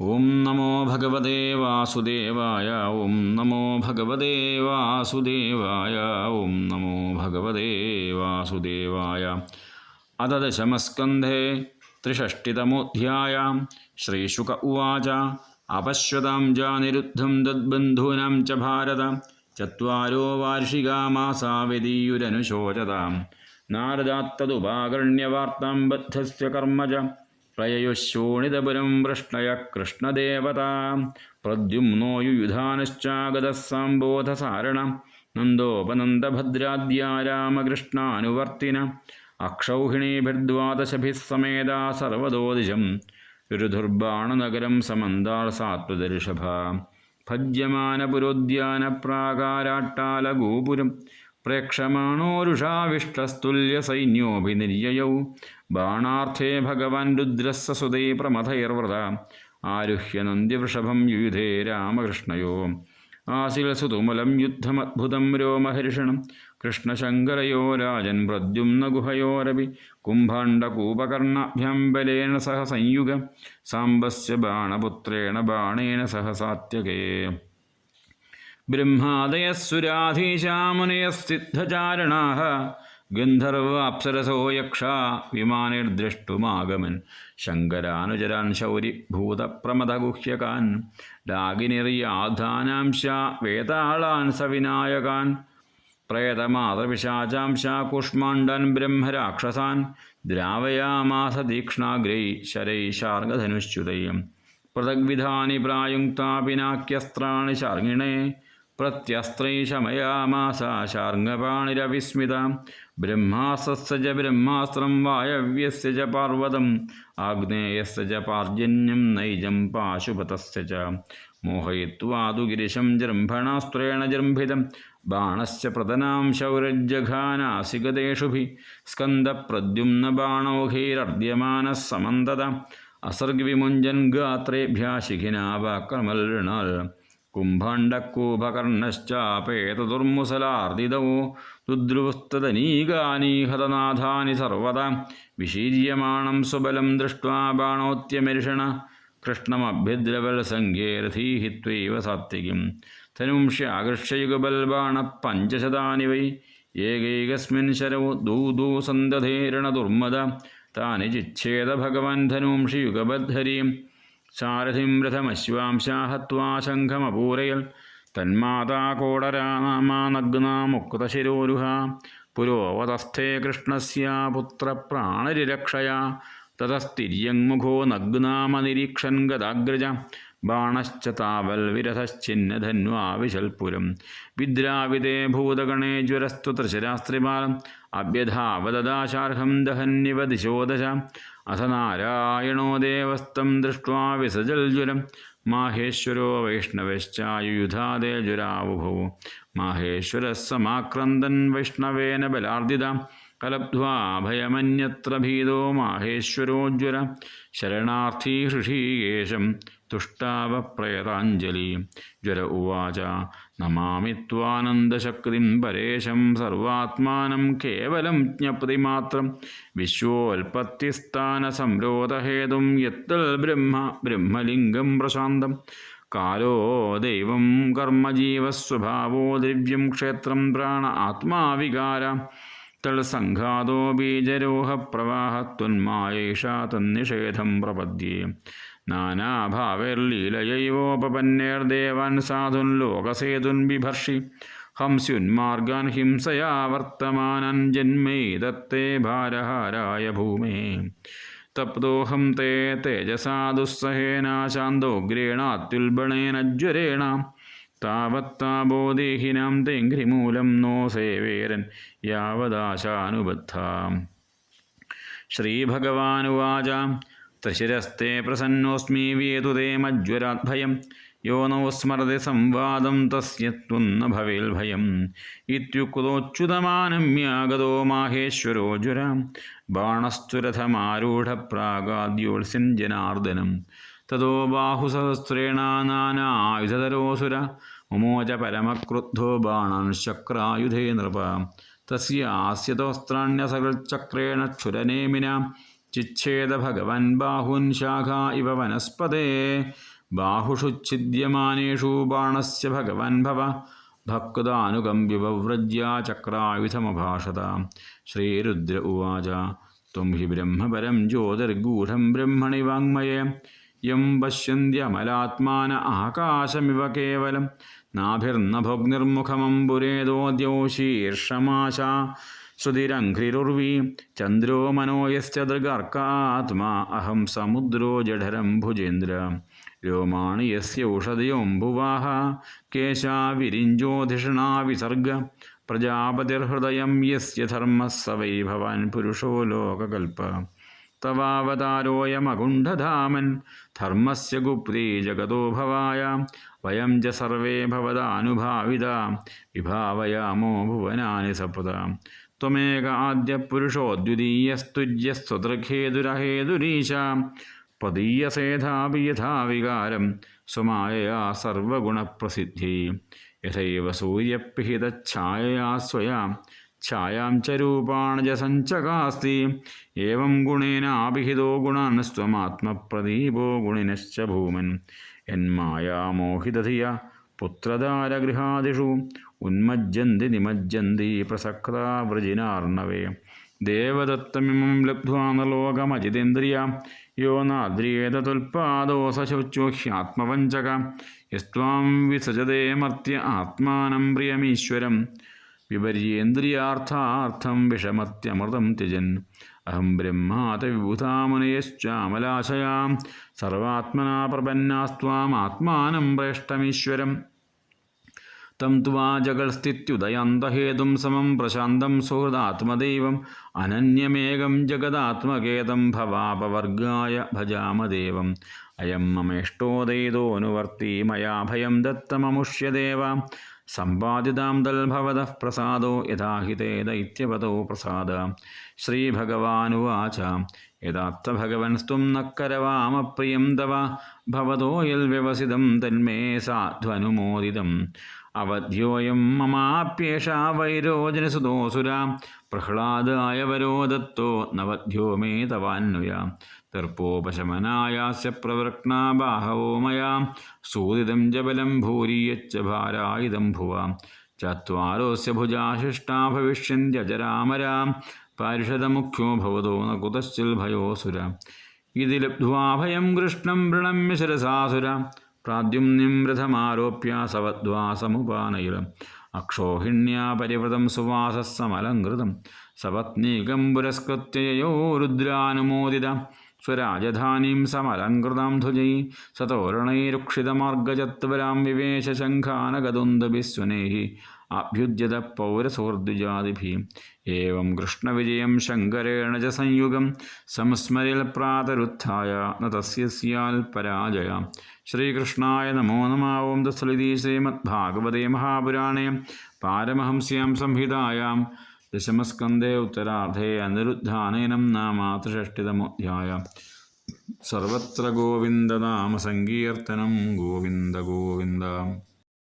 ഓം നമോ ഭഗവതേ വാസുദേവായ ഓം നമോ ഭഗവതേ വാസുദേവായ ഓം നമോ ഭഗവതേ വാസുദേവായ അത ദശമസ്കന്ധേ ത്രിഷഷ്ടിതമോऽധ്യായ ശ്രീശുക ഉവാച അപശ്വതാം ജാനിരുദ്ധം തദ്ബന്ധൂനാം ച ഭാരത ചത്വാരോ വാർഷികാ മാസാ വ്യതീയുരനുശോചതാം നാരദാത്തതുപാകർണ്യവാർത്താം ബദ്ധസ്യ കർമ്മജ പ്രയയുശോണിതപുരം വൃഷ്ണയ കൃഷ്ണദേവതാ പ്രദ്യുമ്നോ യുയുധാനശ്ചാഗതഃ സാംബോധസാരണ നന്ദോപനന്ദഭദ്രാദ്യാ രാമകൃഷ്ണാനുവർത്തിന അക്ഷൗഹിണീഭിർദ്വാദശഭിः സമേതാ സർവതോദിശം ഋതുർബാണനഗരം സമന്താൾ സാത്വദർഷഭ ഭജ്യമാനപുരോദ്യാനപ്രാകാരാട്ടാലഗോപുരം പ്രേക്ഷമാണോരുഷാവിഷ്ടസ്തുല്യസൈന്യോഭിനിര്യയൗ. ബാണാർത്ഥേ ഭഗവാൻ രുദ്രസ്സ പ്രമഥയർവ്രത പ്രമഥൈർവ്രത. ആരുഹ്യ നന്ദ്യവൃഷഭം യുയുധേ രാമകൃഷ്ണയോ. ആശിലസുതുമലം യുദ്ധമദ്ഭുതം രോമഹർഷണം കൃഷ്ണശങ്കരയോ രാജൻ പ്രദ്യുമ്നഗുഹയോരപി കുംഭാണ്ഡകൂപകർണഭ്യാം ബലേന സഹ സംയുഗ സാംബസ്യ ബാണപുത്രേണ ബാണേന സഹ സാത്യകേ ബ്രഹ്മാദയസ്സുരാധീശാമുനയസിദ്ധചാരണാः ഗന്ധർവാപ്സരസോ യക്ഷ വിമാനിർദ്രഷ്ടുമാഗമൻ ശങ്കരാനുചരാൻ ശൗരിഭൂതപ്രമദഗുഹ്യകാൻ രാഗിനിറിയാധാനാംശ വേതാളാൻ സവിനായകാൻ പ്രേതമാതൃപിശാചാംശ കുഷ്മാണ്ഡൻ ബ്രഹ്മരാക്ഷസാൻ ദ്രാവയാമാസ തീക്ഷ്ണാഗ്രൈ ശരൈശാർഗധനുശ്ച്യുതയും പൃഥഗ്വിധാനി പ്രായുക്താപിനാക്യസ്ത്രാണി ശാർങ്ങിണേ പ്രത്യസ്ത്രൈശമയാമാസ ശാർങ്ങപാണിരവിസ്മിത ബ്രഹ്മാസ്ത്ര ച ബ്രഹ്മാസ്ത്രം വായവ്യസ്യ ച പാർവതം. ആഗ്നേയസ്യ ച പാർജന്യം നൈജം പാശുപതസ്യ ച. മോഹയിത്വാതു ഗിരിശം ജൃംഭണാസ്ത്രേണ ജൃംഭിതം. ബാണശ്ച പ്രതനാം ശൗരജ്ജഘാനാസിഗതേഷുഭി സ്കന്ധപ്രദ്യുംന ബാണോഹീരർദ്യമാന സമന്തത അസർഗ്വിമുഞ്ചൻ ഗാത്രേഭ്യാ ശിഖിനാവാക്രമൽണാൽ കുംഭാണ്ഡക്കൂപകർണശ്ചാപേതദുർമുസലാർദിതോ ദുദ്രുവസ്തനീകാനീഹതനാഥാനി സർവത വിശീര്യമാണം സുബലം ദൃഷ്ട്വാ ബാണോത്യമരിഷണ കൃഷ്ണമഭ്യദ്രവൽസംഘേരഥീഹി ത്വൈവ സാത്വികം. ധനുംഷ്യാകൃഷ്യയുഗബൽബാണ പഞ്ചശതാനി വൈ ഏകൈകസ്മിൻ ശരവു ദൂതൂ സന്ധധേരണ ദുർമദ താനി ചിച്ഛേദ ഭഗവാൻ ധനുംഷി യുഗബദ്ധരീം സാരഥിം രഥമശ്വാംശാഹത്വാ ശംഖമപൂരയൽ തന്മാതാകോടരാമാനഗ്നാമുക്തശിരോരുഹ പുരോവതസ്ഥേ കൃഷ്ണസ്യ പുത്രപ്രാണരിരക്ഷയാ തതസ്തിര്യങ്മുഖോ നഗ്നാമനിരീക്ഷൻ ഗതാഗ്രജ ബാണശ്ച താവൽ വിരഥശ്ചിന്നധന്വാ വിശൽപുരം വിദ്രാവിതേ ഭൂതഗണേ ജ്വരസ്തു തൃശരാസ്ത്രിപാലം അഭ്യധാവദദാശാർഹം ദഹന്നിവ ദിശോദശ അഥ നാരായണോ ദേവസ്തം ദൃഷ്ട്വാ വിസജൽജ്വരം മാഹേശ്വരോ വൈഷ്ണവശ്ചായുധാദേ ജ്വരാവുഭൂ മാഹേശ്വര സമാക്രന്ദൻ വൈഷ്ണവേന ബലാർദിതാം കലബ്ധ്വാ ഭയമന്യത്ര ഭീതോ മാഹേശ്വരോജ്വല ശരണാർത്ഥീ ഹൃഷീകേശം തുഷ്ടാവ പ്രേതാഞ്ജലി ജ്വര ഉവാച നമാമി ത്വാനന്ദശക്തിം പരേശം സർവാത്മാനം കേവലം ജ്ഞപ്തിമാത്രം വിശ്വോൽപത്തിസ്ഥാനസംരോധഹേതും യത്തൽ ബ്രഹ്മ ബ്രഹ്മലിംഗം പ്രശാന്തം. കാലോ ദൈവം കർമ്മജീവസ്വഭാവോ ദ്രവ്യം ക്ഷേത്രം പ്രാണ ആത്മാവികാര. തൽസംഘാതോ ബീജരോഹപ്രവാഹത്വന്മായേഷാ തന്നിഷേധം പ്രപദ്യേ. നാനാഭാവൈർലീലയൈവോപപന്നേർദേവാൻ സാധുൻ ലോകസേതുൻ ബിഭർഷി ഹംസ്യുന്മാർഗാൻ ഹിംസയാ വർത്തമാനൻ ജന്മേ ദത്തേ ഭാരഹാരായ ഭൂമേ. തപ്തോഹം തേ തേജസാ ദുസ്സഹേന ശാന്തോഗ്രേണാത്യുൽബണേന ജ്വരേണ താവത്താബോധേഹിനാം തെഘ്രിമൂലം നോ സേവേരൻ യാവദാശാനുബദ്ധാം. ശ്രീഭഗവാനുവാച ത്രിശിരസ്തേ പ്രസന്നോസ്മി വേതുതേ മജ്വരാദ്ഭയം യോ നോ സ്മരതി സംവാദം തസ്യത്വന്ന ഭവേൽഭയം ഇത്യുക്തോച്യുതമാനമ്യാഗതോ മാഹേശ്വരോ ജ്വരാം ബാണസ്തുരഥമാരൂഢപ്രാഗാദ്യോത്സ്യൻ ജനാർദ്ദനം തതോ ബാഹുസഹസ്രേണാനായുധതരോസുര മുമോച പരമക്രുദ്ധോ ബാണാൻ ശക്രായുധേ നൃപ. തസ്യാസ്യതോസ്ത്രാണ്യസകൃച്ചക്രേണ ക്ഷുരനേമിന ചിച്ഛേദ ഭഗവൻ ബാഹുൻ ശാഖ ഇവ വനസ്പതേ. ബാഹുഷു ഛിദ്യമാനേഷു ബാണസ്യ ഭഗവൻ ഭവ. ഭക്താനുകമ്പ്യവ്രജ്യ ചക്രായുധമഭാഷത. ശ്രീരുദ്ര ഉവാച. ത്വം ഹി ബ്രഹ്മപരം ജ്യോതിർഗൂഢം ബ്രഹ്മണി വാങ്മയേ യം പശ്യന്ത്യമലാത്മാന ആകാശമിവ കേവലം. നാഭിർന്ന ഭോഗ്നിർമുഖമംബുരേതോദ്യൗ ശീർഷമാശ ശ്രുതിരംഘ്രിരുർവി ചന്ദ്രോ മനോയശ്ച ദൃഗർക്കാത്മാ അഹം സമുദ്രോ ജഠരം ഭുജേന്ദ്ര. രോമാണി യസ്യൗഷധയോംഭുവാഹ കേശാവിരിഞ്ചോധിഷണാ വിസർഗ. പ്രജാപതിർഹൃദയം യസ്യ ധർമ്മ സ വൈ ഭവാൻ പുരുഷോ ലോകകൽപ്പ തവാവതാരോയമകുണ്ഠധാമൻ ധർമ്മസ്യ ഗുപ്തി ജഗതോ ഭവായ വയം ച സർവേ ഭവതാനുഭാവിത വിഭാവയാമോ ഭുവനാനി സപൃത ത്വമേക ആദ്യ പുരുഷോ ദ്വിതീയസ്തുജ്യസ്വതൃഖേതുരഹേതുരീശ പതീയസേധാപി യഥാവികാരം സ്വമായയാ സർവഗുണപ്രസിദ്ധി യഥൈവ സൂര്യപിഹിതഛായയാ സ്വയാ ഛായാം ച ഏവം ഗുണേനാഭിഹിതോ ഗുണാൻസ്ത്വമാത്മപ്രദീപോ ഗുണിനശ്ച ഭൂമൻ. യന്മായാമോഹിതധിയ പുത്രദാരഗൃഹാദിഷു. ഉന്മജ്ജന്തി നിമജ്ജന്തി പ്രസക്താ വൃജിനാർണവേ. ദേവദത്തമിമം ലബ്ധ്വാ നലോകമജിതേന്ദ്രിയ യോ നാദ്രിയേതതുൽപാദോ സശുച്യോഹ്യാത്മവഞ്ചക യസ്ത്വാം വിസജതേ മർത്യ ആത്മാനം പ്രിയമീശ്വരം. വിപര്യേന്ദ്രിയാർത്ഥാർത്ഥം വിഷമത്യമൃതം ത്യജൻ. അഹം ബ്രഹ്മാത വിഭുതാമുനയശ്ചാമലാശയാം സർവാത്മനാ പ്രപന്നാസ്ത്വാമാത്മാനം പ്രേഷ്ടമീശ്വരം തം ത്വാ ജഗൽസ്ഥിത്യുദയന്തഹേതും സമം പ്രശാന്തം സുഹൃദാത്മദൈവം. അനന്യമേകം ജഗദാത്മകേതം ഭവാപവർഗായ ഭജാമദേവം. അയം മമേഷ്ടോദയിതോനുവർത്തി മയാ ഭയം ദത്തമമുഷ്യദേവ സമ്പാദിതാം തൽഭവതഃ പ്രസാദോ യഥാഹിതേ ദൈത്യപദോ പ്രസാദ. ശ്രീഭഗവാനുവാച. യഥാർത്ഥ ഭഗവൻ സ്തും നക്കരവാമപ്രിയം തവ ഭവതോ യൽവ്യവസിതം തന്മേ സാധ്വനുമോദിതം. അവധ്യോയം മമാപ്യേഷാ വൈരോജനസുതോസുര. പ്രഹ്ലാദായ വരോ ദത്തോ നവധ്യോ മേ തവാന്വയ തർപ്പോപശമനായാസ്യ പ്രവൃക്നാ ബാഹവോ മയാ. സൂദിതം ജബലം ഭൂരിയച്ച ഭാരായുധം ഭുവ. ചത്വാരോസ്യ ഭുജാശിഷ്ടാ ഭവിഷ്യന്ത്യജരാമരാം പാരിഷദമുഖ്യോ ഭവതോ ന കുതശ്ചിൽ ഭയോസുര ഇതി ലബ്ധ്വാ ഭയം കൃഷ്ണം വൃണമ്യ ശിരസാസുര പ്രാദ്യുമ്നിം രഥമാരോപ്യ സവദ്വാ സമുപാനയിൽ അക്ഷോഹിണ്യാ പരിവൃതം സുവാസമലങ്കൃതം സപത്നീകം പുരസ്കൃത്യയോ രുദ്രാനുമോദിത. സതോരണൈരുക്ഷിതമാർഗജത്വരാം വിവേശ ശംഖാനഗതുന്ദഭിസ്വനേഹി അഭ്യുദ്യത പൗരസുഹൃദ്വിജാതിഭി ഏവം കൃഷ്ണവിജയം ശങ്കരേണ ച സംയുഗം. സംസ്മരിൽ പ്രാതരുത്ഥായ ന തസ്യ സ്യാൽ പരാജയ. ശ്രീകൃഷ്ണായ നമോ നമ ഓം തസ്ലിതി ശ്രീമദ്ഭാഗവതേ മഹാപുരാണേ. പാരമഹംസ്യാം സംഹിതായാം. ദശമസ്കന്ധേ ഉത്തരാർദ്ധേ അനിരുദ്ധാനയനം നാമാതൃഷ്ടിതമോധ്യായ സർവത്ര ഗോവിന്ദനാമസങ്കീർത്തനം ഗോവിന്ദ ഗോവിന്ദ.